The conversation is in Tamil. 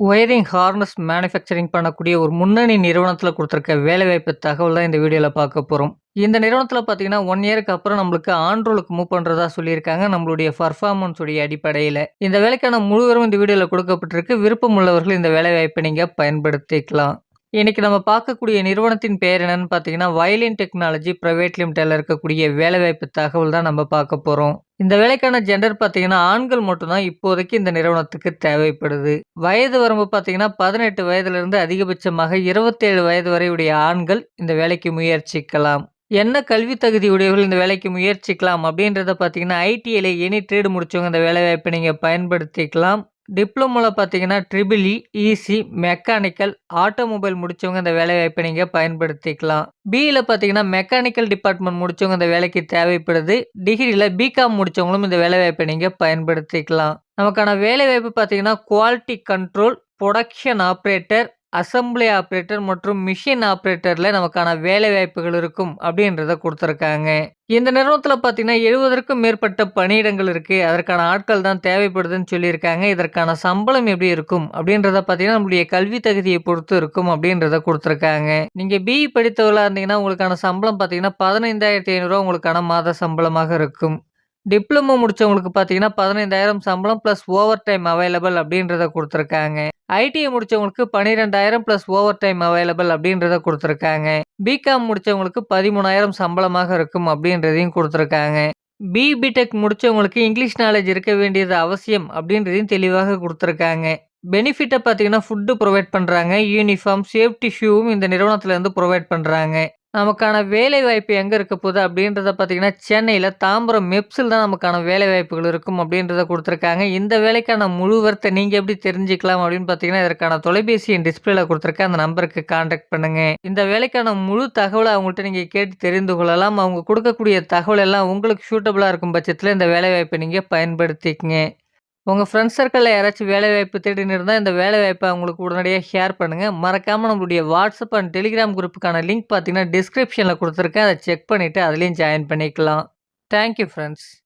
ஒயரிங் ஹார்னஸ் மேனுஃபேக்சரிங் பண்ணக்கூடிய ஒரு முன்னணி நிறுவனத்தில் கொடுத்துருக்க வேலைவாய்ப்பு தகவல் தான் இந்த வீடியோவில் பார்க்க போகிறோம் இந்த நிறுவனத்தில் பார்த்தீங்கன்னா ஒன் இயருக்கு அப்புறம் நம்மளுக்கு ஆண்ட்ரோலுக்கு மூவ் பண்ணுறதா சொல்லியிருக்காங்க நம்மளுடைய பர்ஃபார்மன்ஸ் உடைய அடிப்படையில். இந்த வேலைக்கான முழுவதும் இந்த வீடியோவில் கொடுக்கப்பட்டிருக்கு. விருப்பம் உள்ளவர்கள் இந்த வேலைவாய்ப்பை நீங்கள் பயன்படுத்திக்கலாம். இன்றைக்கி நம்ம பார்க்கக்கூடிய நிறுவனத்தின் பெயர் என்னென்னு பார்த்தீங்கன்னா வயலின் டெக்னாலஜி ப்ரைவேட் லிமிட்டில் இருக்கக்கூடிய வேலைவாய்ப்பு தகவல் தான் நம்ம பார்க்க போகிறோம் இந்த வேலைக்கான ஜெண்டர் பார்த்தீங்கன்னா ஆண்கள் மட்டும்தான் இப்போதைக்கு இந்த நிறுவனத்துக்கு தேவைப்படுது. வயது வரம்பு பார்த்தீங்கன்னா பதினெட்டு வயதிலிருந்து அதிகபட்சமாக இருபத்தேழு வயது வரையுடைய ஆண்கள் இந்த வேலைக்கு முயற்சிக்கலாம். என்ன கல்வி தகுதி உடையவர்கள் இந்த வேலைக்கு முயற்சிக்கலாம் அப்படின்றத பார்த்தீங்கன்னா ஐடிஐயில் எனி ட்ரேடு முடிச்சவங்க இந்த வேலைவாய்ப்பை நீங்கள் பயன்படுத்திக்கலாம். டிப்ளமோவில் பார்த்தீங்கன்னா triple E EC mechanical automobile முடித்தவங்க இந்த வேலைவாய்ப்பை நீங்கள் பயன்படுத்திக்கலாம். பியில் பார்த்தீங்கன்னா மெக்கானிக்கல் டிபார்ட்மெண்ட் முடித்தவங்க இந்த வேலைக்கு தேவைப்படுது. டிகிரியில் பிகாம் முடித்தவங்களும் இந்த வேலைவாய்ப்பை நீங்கள் பயன்படுத்திக்கலாம். நமக்கான வேலைவாய்ப்பு பார்த்தீங்கன்னா quality control production operator assembly operator மற்றும் மிஷின் ஆப்ரேட்டரில் நமக்கான வேலை வாய்ப்புகள் இருக்கும் அப்படின்றத கொடுத்துருக்காங்க. இந்த நிறுவனத்தில் பார்த்தீங்கன்னா எழுபதற்கும் மேற்பட்ட பணியிடங்கள் இருக்குது அதற்கான ஆட்கள் தான் தேவைப்படுதுன்னு சொல்லியிருக்காங்க. இதற்கான சம்பளம் எப்படி இருக்கும் அப்படின்றத பார்த்தீங்கன்னா நம்மளுடைய கல்வி தகுதியை பொறுத்து இருக்கும் அப்படின்றத கொடுத்துருக்காங்க. நீங்கள் பிஇ படித்தவர்களாக இருந்தீங்கன்னா உங்களுக்கான சம்பளம் பார்த்தீங்கன்னா பதினைந்தாயிரத்தி ஐநூறுரூவா உங்களுக்கான மாத சம்பளமாக இருக்கும். டிப்ளமோ முடித்தவங்களுக்கு பார்த்தீங்கன்னா பதினைந்தாயிரம் சம்பளம் ப்ளஸ் ஓவர் டைம் அவைலபிள் அப்படின்றத கொடுத்துருக்காங்க. ஐடிஐ முடித்தவங்களுக்கு பன்னிரெண்டாயிரம் ப்ளஸ் ஓவர் டைம் அவைலபிள் அப்படின்றத கொடுத்துருக்காங்க. பிகாம் முடித்தவங்களுக்கு பதிமூணாயிரம் சம்பளமாக இருக்கும் அப்படின்றதையும் கொடுத்துருக்காங்க. பிபிடெக் முடித்தவங்களுக்கு இங்கிலீஷ் நாலேஜ் இருக்க வேண்டியது அவசியம் அப்படின்றதையும் தெளிவாக கொடுத்துருக்காங்க. பெனிஃபிட்டை பார்த்தீங்கன்னா ஃபுட்டு ப்ரொவைட் பண்ணுறாங்க யூனிஃபார்ம் சேஃப்டி ஷூவும் இந்த நிறுவனத்துலேருந்து ப்ரொவைட் பண்ணுறாங்க நமக்கான வேலை வாய்ப்பு எங்கே இருக்க போகுது அப்படின்றத பார்த்தீங்கன்னா சென்னையில் தாம்பரம் மெப்ஸில் தான் நமக்கான வேலை வாய்ப்புகள் இருக்கும் அப்படின்றத கொடுத்துருக்காங்க. இந்த வேலைக்கான முழுவர்த்தை நீங்கள் எப்படி தெரிஞ்சுக்கலாம் அப்படின்னு பார்த்தீங்கன்னா இதற்கான தொலைபேசி என் டிஸ்பிளேல கொடுத்துருக்கேன். அந்த நம்பருக்கு காண்டாக்ட் பண்ணுங்கள் இந்த வேலைக்கான முழு தகவலை அவங்கள்ட்ட நீங்கள் கேட்டு தெரிந்து கொள்ளலாம். அவங்க கொடுக்கக்கூடிய தகவல் எல்லாம் உங்களுக்கு சூட்டபுளாக இருக்கும் பட்சத்தில் இந்த வேலை வாய்ப்பை நீங்கள் பயன்படுத்திக்கங்க. உங்கள் ஃப்ரெண்ட்ஸ் சர்க்கிளில் யாராச்சும் வேலைவாய்ப்பு தேடின்னு இருந்தால் இந்த வேலைவாய்ப்பை அவங்களுக்கு உடனடியாக ஷேர் பண்ணுங்கள் மறக்காமல் நம்மளுடைய வாட்ஸ்அப் அண்ட் டெலிகிராம் குரூப்புக்கான லிங்க் பார்த்தீங்கன்னா டிஸ்கிரிப்ஷனில் கொடுத்துருக்கேன். அதை செக் பண்ணிவிட்டு அதுலேயும் ஜாயின் பண்ணிக்கலாம். Thank you friends